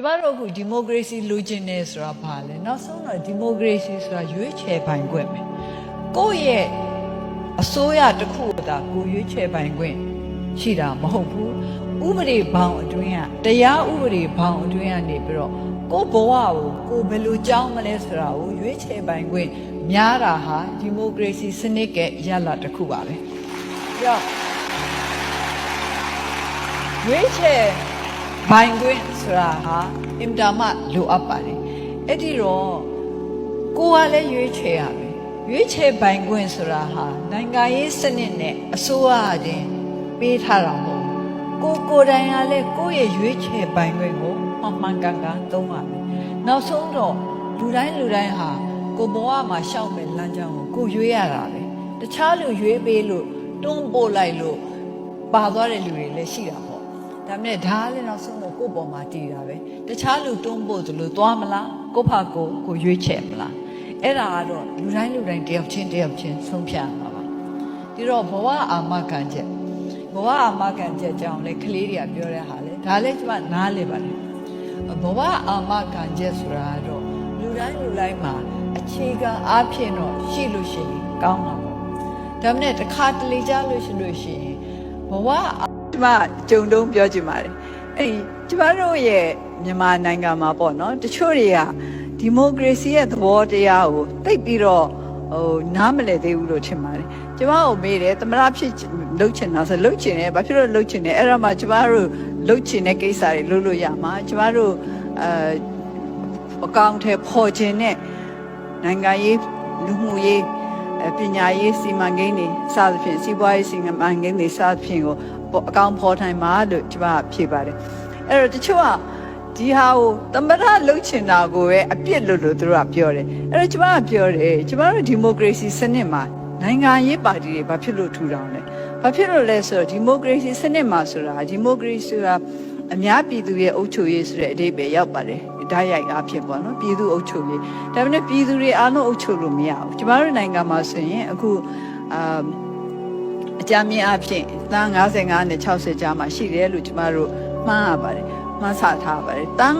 ကျမတို့အခုဒီမိုကရေစီလိုချင်နေဆိုတာဘာလဲနောက်ဆုံးတော့ဒီမိုကရေစီဆိုတာရွေးချယ်ပိုင်ခွင့်ပဲကိုယ့်ရဲ့အစိုးရတစ်ခုသာကိုရွေးချယ်ပိုင်ခွင့်ရှိတာမဟုတ်ဘူးဥပဒေဘောင်အတွင်းကတရားဥပဒေဘောင်အတွင်းကနေပြီးတော့ကိုယ့်ဘဝကိုကိုယ်ဘယ်လိုကြောင်းမလဲဆိုတာကိုရွေးချယ်ပိုင်ခွင့်များတာဟာဒီမိုကရေစီစနစ်ကရလဒ်တစ်ခုပါပဲပြီးတော့ရွေးချယ် ဘိုင်ခွင့်ဆိုတာဟာအင်တာမလိုအပ်ပါတယ်အဲ့ဒီတော့ကိုယ်ကလည်းရွေးချယ်ရမယ်ရွေးချယ်ဘိုင်ခွင့်ဆိုတာဟာနိုင်ငံရေးစနစ်နဲ့အစိုးရအချင်းပေးထားတာမဟုတ်ဘူးကိုယ်ကိုယ်တိုင်ကလည်းကိုယ့်ရဲ့ရွေးချယ်ဘိုင်ခွင့်ကိုမှန်မှန်ကန်ကန်သုံးရမယ်နောက်ဆုံးတော့လူတိုင်းလူတိုင်းဟာကိုယ်ဘဝမှာရှောက်မဲ့လမ်းကြောင်းကိုကိုယ်ရွေးရတာပဲတခြားလူရွေးပေးလို့တွန်းပို့လိုက်လို့ပါသွားတဲ့လူတွေလည်းရှိတာပေါ့ ဒါမဲ့ဒါလည်းနောက်ဆုံးတော့ကိုယ့်ပေါ်မှာတည်တာပဲတခြားလူတွန်းဖို့သလိုသွားမလားကိုယ့်ဖာကိုယ်ကိုရွေးချယ်မလားအဲ့ဒါကတော့လူတိုင်းလူတိုင်းတယောက်ချင်းတယောက်ချင်းဆုံးဖြတ်ရမှာပါဒီတော့ဘဝအာမခံချက်ဘဝအာမခံချက်ကြောင့်လေကလေးတွေကပြောတဲ့ဟာလေဒါလည်းကျမနားလေပါတယ်ဘဝအာမခံချက်ဆိုတာကတော့လူတိုင်းလူတိုင်းမှာအခြေခံအားဖြင့်တော့ရှိလို့ရှိရင်ကောင်းတာပေါ့ဒါမဲ့တစ်ခါတလေကြားလို့ရှိလို့ရှိရင်ဘဝ ကျမကြုံတုံးပြောချင်ပါတယ်အဲ့ဒီကျမတို့ရဲ့မြန်မာနိုင်ငံမှာပေါ့နော်တချို့တွေကဒီမိုကရေစီရဲ့သဘောတရားကိုသိပ်ပြီးတော့ဟိုနားမလည်သေးဘူးလို့ထင်ပါတယ်ကျမကိုမေးတယ်သမရဖြစ်လှုပ်ချင်တာဆိုလှုပ်ချင်တယ်ဘာဖြစ်လို့လှုပ်ချင်တယ်အဲ့တော့မှကျမတို့လှုပ်ချင်တဲ့ကိစ္စတွေလုပ်လို့ရမှာကျမတို့အဲအကောင့်ထဲပေါ်ခြင်းနဲ့နိုင်ငံရေးလူမှုရေးအဲပညာရေးစီမံကိန်းတွေစသဖြင့်စီးပွားရေးစီမံကိန်းတွေစသဖြင့်ကိုပေါ့ အကောင်ဖော်ထိုင်မှာလို့ကျမကဖြေပါတယ်အဲ့တော့တချို့ကဒီဟာကိုသမထလှုပ်ချင်တာကိုပဲအပြစ်လို့လို့သူတို့ကပြောတယ်အဲ့တော့ကျမကပြောတယ်ကျမတို့ဒီမိုကရေစီစနစ်မှာနိုင်ငံရေးပါတီတွေဘာဖြစ်လို့ထူထောင်လဲဘာဖြစ်လို့လဲဆိုတော့ဒီမိုကရေစီစနစ်မှာဆိုတာဒီမိုကရေစီဆိုတာအများပြည်သူရဲ့အုပ်ချုပ်ရေးဆိုတဲ့အဓိပ္ပာယ်ရောက်ပါတယ်ဓာတ်ရိုက်အားဖြင့်ပေါ့နော်ပြည်သူအုပ်ချုပ်ရေးဒါပေမဲ့ပြည်သူတွေအားလုံးအုပ်ချုပ်လို့မရဘူးကျမတို့နိုင်ငံမှာဆိုရင်အခုအာအ ကြမ်းမြင့်အဖြစ်တန်း55နဲ့60ကြားမှာရှိတယ်လို့ကျမတို့မှန်းရပါတယ်မှန်းဆထားပါတယ်တန်း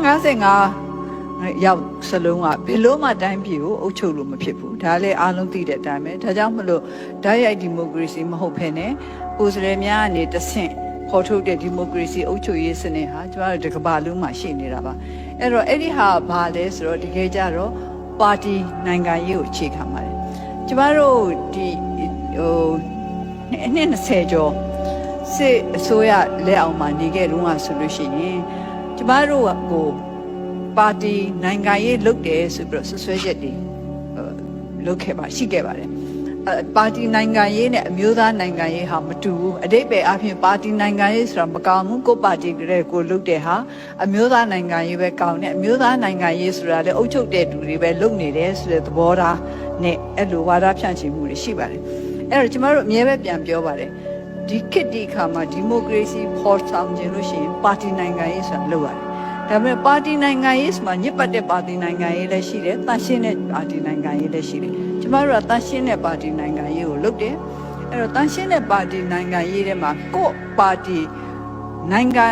55ရောက်စလုံးကဘယ်လို့မှတိုင်းပြည်ကိုအုပ်ချုပ်လို့မဖြစ်ဘူးဒါလည်းအားလုံးသိတဲ့အတိုင်းပဲဒါကြောင့်မလို့ဓာတ်ရိုက်ဒီမိုကရေစီမဟုတ်ဘဲနဲ့ကိုယ်စရဲများအနေတဆင့်ပေါ်ထုတ်တဲ့ဒီမိုကရေစီအုပ်ချုပ်ရေးစနစ်ဟာကျမတို့ဒီကမ္ဘာလုံးမှာရှိနေတာပါအဲ့တော့အဲ့ဒီဟာဘာလဲဆိုတော့တကယ်ကြတော့ပါတီနိုင်ငံရေးကိုအခြေခံပါတယ်ကျမတို့ဒီဟို အနှစ်20ကျော်စစ်အစိုးရလက်အောက်မှာနေခဲ့တုန်းကဆိုလို့ရှိရင်ကျမတို့ကကိုပါတီနိုင်ငံရေးလုပ်တယ်ဆိုပြီးတော့ဆွဆွဲချက်တွေဟိုလုပ်ခဲ့ပါရှိခဲ့ပါတယ်အဲပါတီနိုင်ငံရေးနဲ့အမျိုးသားနိုင်ငံရေးဟာမတူဘူးအတိတ်ပဲအပြင်ပါတီနိုင်ငံရေးဆိုတာမကောင်းဘူးကိုပါတီကလေးကိုလုပ်တဲ့ဟာအမျိုးသားနိုင်ငံရေးပဲကောင်းတယ်အမျိုးသားနိုင်ငံရေးဆိုတာလည်းအုပ်ချုပ်တဲ့သူတွေပဲလုပ်နေတယ်ဆိုတဲ့သဘောထားနဲ့အဲ့လိုဝါဒဖြန့်ချီမှုတွေရှိပါတယ် အဲ့တော့ကျမတို့အမြဲပဲပြန်ပြောပါတယ်ဒီခေတ်ဒီခါမှာဒီမိုကရေစီပေါ်ဆောင်ခြင်းလို့ရှိရင်ပါတီနိုင်ငံရေးဆိုတာလုပ်ရတယ်ဒါပေမဲ့ပါတီနိုင်ငံရေးဆိုမှညစ်ပတ်တဲ့ပါတီနိုင်ငံရေးလည်းရှိတယ်တန်ရှင်းတဲ့ပါတီနိုင်ငံရေးလည်းရှိတယ်ကျမတို့ကတန်ရှင်းတဲ့ပါတီနိုင်ငံရေးကိုလုပ်တယ်အဲ့တော့တန်ရှင်းတဲ့ပါတီနိုင်ငံရေးထဲမှာကို့ပါတီနိုင်ငံ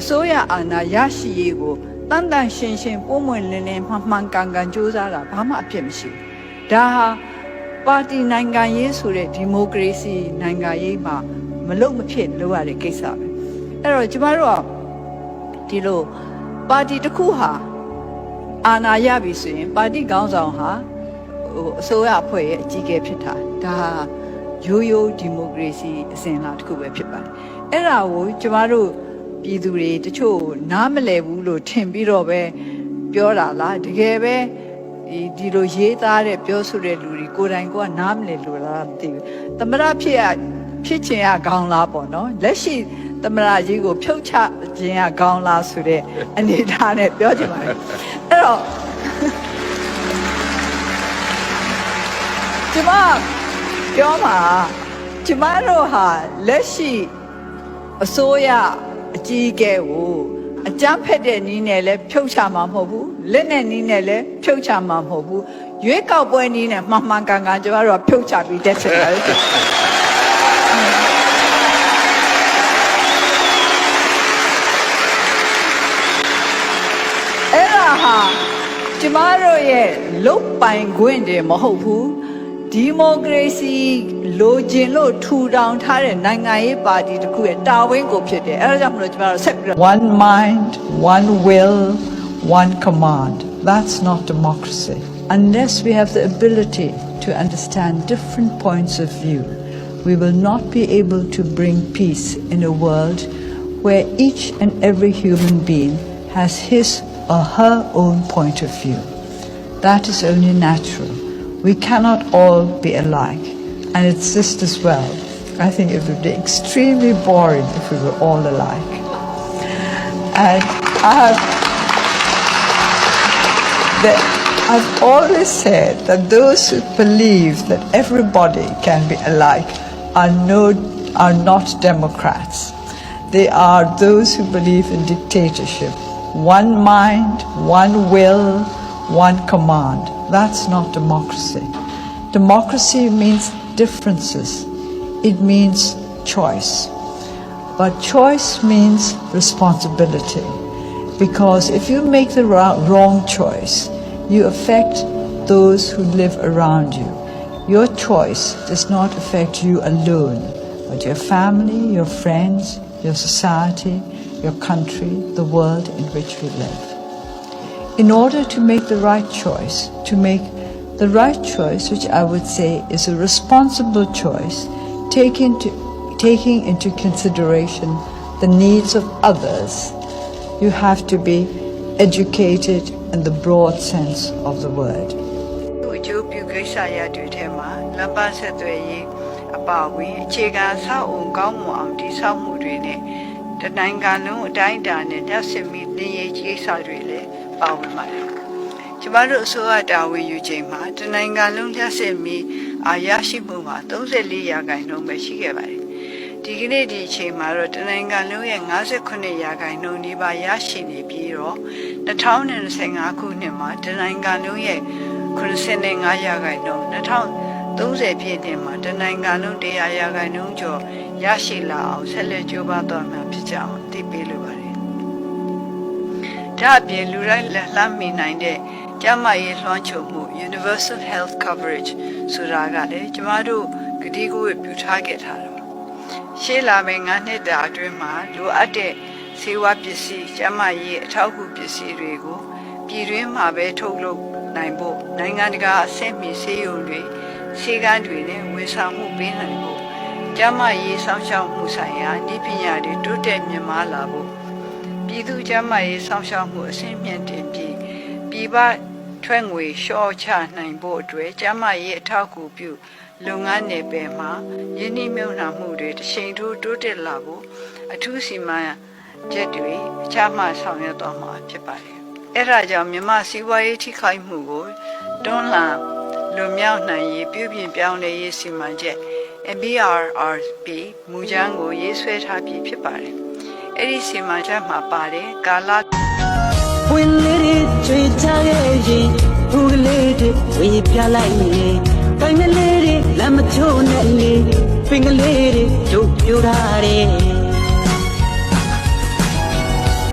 အစိုးရအာဏာရရှိရေးကိုတန်တန်ရှင်းရှင်းပုံမွင်လင်းလင်းမှန်မှန်ကန်ကန်စူးစမ်းတာဘာမှအဖြစ်မရှိဘူးဒါဟာ ပါတီနိုင်ငံရေးဆိုတဲ့ဒီမိုကရေစီနိုင်ငံရေးမှာမလုံမဖြစ်လုပ်ရတဲ့ကိစ္စပဲအဲ့တော့ကျမတို့ကဒီလိုပါတီတစ်ခုဟာအာဏာရပြီဆိုရင်ပါတီခေါင်းဆောင်ဟာဟိုအစိုးရအဖွဲ့ရဲ့အကြီးအကဲဖြစ်တာဒါဟာရိုးရိုးဒီမိုကရေစီအစဉ်အလာတစ်ခုပဲဖြစ်ပါတယ်အဲ့ဒါကိုကျမတို့ပြည်သူတွေတချို့နားမလည်ဘူးလို့ထင်ပြီးတော့ပဲပြောတာလားတကယ်ပဲ ဒီဒီလိုရေးသားတဲ့ပြောဆိုတဲ့လူတွေကိုယ်တိုင်ကနားမလည်လို့လားမသိဘူးသမရဖြစ်ရဖြစ်ချင်ရကောင်းလားပေါ့နော်လက်ရှိသမရကြီးကိုဖြုတ်ချခြင်းရကောင်းလားဆိုတဲ့အနေအထားနဲ့ပြောချင်ပါတယ်အဲ့တော့ကျမပြောမှာကျမတို့ဟာလက်ရှိအစိုးရအကြီးအကဲကို အကြမ်းဖက်တဲ့နီးနဲ့လည်းဖြုတ်ချမှာမဟုတ်ဘူးလက်နဲ့နီးနဲ့လည်းဖြုတ်ချမှာမဟုတ်ဘူးရွေးကောက်ပွဲနီးနဲ့မှန်မှန်ကန်ကန်ကျမတို့ကဖြုတ်ချပြီးတက်ချက်ပါတယ်ဟာကျမတို့ရဲ့လုတ်ပိုင်ခွင့်တွေမဟုတ်ဘူး ဒီမိုကရေစီလိုချင်လို့ထူထောင်ထားတဲ့နိုင်ငံရေးပါတီတစ်ခုရဲ့တာဝန်ကိုဖြစ်တယ်အဲဒါကြောင့်မလို့ကျမတို့ဆက်ပြီးတော့ One mind, one will, one command. That's not democracy. Unless we have the ability to understand different points of view, we will not be able to bring peace in a world where each and every human being has his or her own point of view. That is only natural. We cannot all be alike. And it's just as well. I think it would be extremely boring if we were all alike. And I have, I've always said that those who believe that everybody can be alike are, no, are not Democrats. They are those who believe in dictatorship. One mind, one will, one command. That's not democracy. Democracy means differences. It means choice. But choice means responsibility. Because if you make the wrong choice, you affect those who live around you. Your choice does not affect you alone, but your family, your friends, your society, your country, the world in which we live In order to make the right choice, to make the right choice, which I would say is a responsible choice, taking, to, taking into consideration the needs of others, you have to be educated in the broad sense of the word. အကျိုးပြုကိစ္စရပ်တွေထဲမှာလမ်းပန်းဆက်သွယ်ရေးအပါအဝင်အခြေခံဆောက်အုံကောင်းမွန်အောင်တည်ဆောက်မှုတွေနဲ့တနိုင်ငံလုံးအတိုင်းအတာနဲ့လက်စစ်မီနေရေးကိစ္စတွေလည်း ပါဝင်ပါတယ်။ကျမတို့အစိုးရတာဝန်ယူချိန်မှာတနိုင်ငံလုံးလက်စစ်မီအာရရှိမှုမှာ34ရာခိုင်နှုန်းပဲရှိခဲ့ပါတယ်။ဒီကနေ့ဒီအချိန်မှာတော့တနိုင်ငံလုံးရဲ့58ရာခိုင်နှုန်းဒီပါရရှိနေပြီးတော့2025ခုနှစ်မှာတနိုင်ငံလုံးရဲ့85ရာခိုင်နှုန်း2030ပြည့်နှစ်မှာတနိုင်ငံလုံး100ရာခိုင်နှုန်းကျော်ရရှိလာအောင်ဆက်လက်ကြိုးပမ်းသွားမှာဖြစ်ကြောင်းသိပေးလိုပါတယ်။ ဒါအပြင်လူတိုင်းလက်လှမ်းမီနိုင်တဲ့ကျန်းမာရေးလွှမ်းခြုံမှု Universal Health Coverage ဆိုတာကလည်းကျမတို့ကတိကဝတ်ပြုထားခဲ့တာပါ။ရှေ့လာမယ့်9နှစ်တာအတွင်းမှာလိုအပ်တဲ့ဆေးဝါးပစ္စည်းကျန်းမာရေးအထောက်အကူပစ္စည်းတွေကိုပြည်တွင်းမှာပဲထုတ်လုပ်နိုင်ဖို့နိုင်ငံတကာအဆင့်မီဆေးရုံတွေဆေးကန်းတွေနဲ့ဝန်ဆောင်မှုပေးနိုင်ဖို့ကျန်းမာရေးစောင့်ရှောက်မှုဆိုင်ရာဤပညာတွေတိုးတက်မြင့်မားလာဖို့ ပြည်သူ့ကျန်းမာရေးစောင့်ရှောက်မှုအဆင့်မြင့်တင်ပြီးပြည်ပထွက်ငွေလျှော့ချနိုင်ဖို့အတွက်ကျန်းမာရေးအထောက်အကူပြုလုပ်ငန်းနယ်ပယ်မှာယင်းနှိမ့်မြုံနှံမှုတွေတစ်ချိန်ထိုးတိုးတက်လာဖို့အထူးစီမံချက်တွေအခြားမှဆောင်ရွက်သွားမှာဖြစ်ပါတယ်။အဲဒါကြောင့်မြမစီးပွားရေးထိခိုက်မှုကိုတွန်းလှန်လွန်မြောက်နိုင်ရေးပြုပြင်ပြောင်းလဲရေးစီမံချက် MBRRP မူကြမ်းကိုရေးဆွဲထားပြီးဖြစ်ပါတယ်။ အဲဒီစီမံချက်မှာပါတယ်ကာလပွင့်လေးတွေကျွေချခဲ့ရင်ဘူးကလေးတွေဝေပြလိုက်လေကိုင်းကလေးတွေလမ်းမချိုးနဲ့လေပင်ကလေးတွေတို့ပြူထားတယ်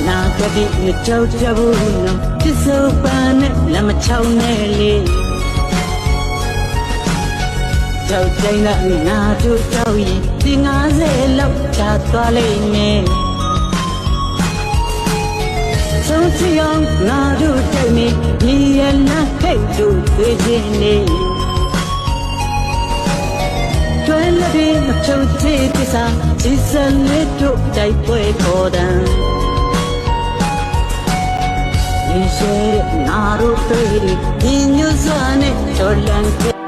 နာကတိမကြောက်ကြဘူးနော်ပစ္စုပန်နဲ့လမ်းမချောင်းနဲ့လေကြောက်တိုင်းကငါတို့တောက်ရင်ဒီ90လောက်ချသွားလိမ့်မယ် ဆုံးချအောင်ငါတို့တိုက်မီညီရနာခိတ်တို့သေးခြင်းနေတွဲလက်ပြီးမချုပ်ချေပစ္စဒီစံလေးတို့တိုက်ပွဲခေါ်တံဒီရှဲငါတို့တွေ့ဒီညွစွာနဲ့တော်လန်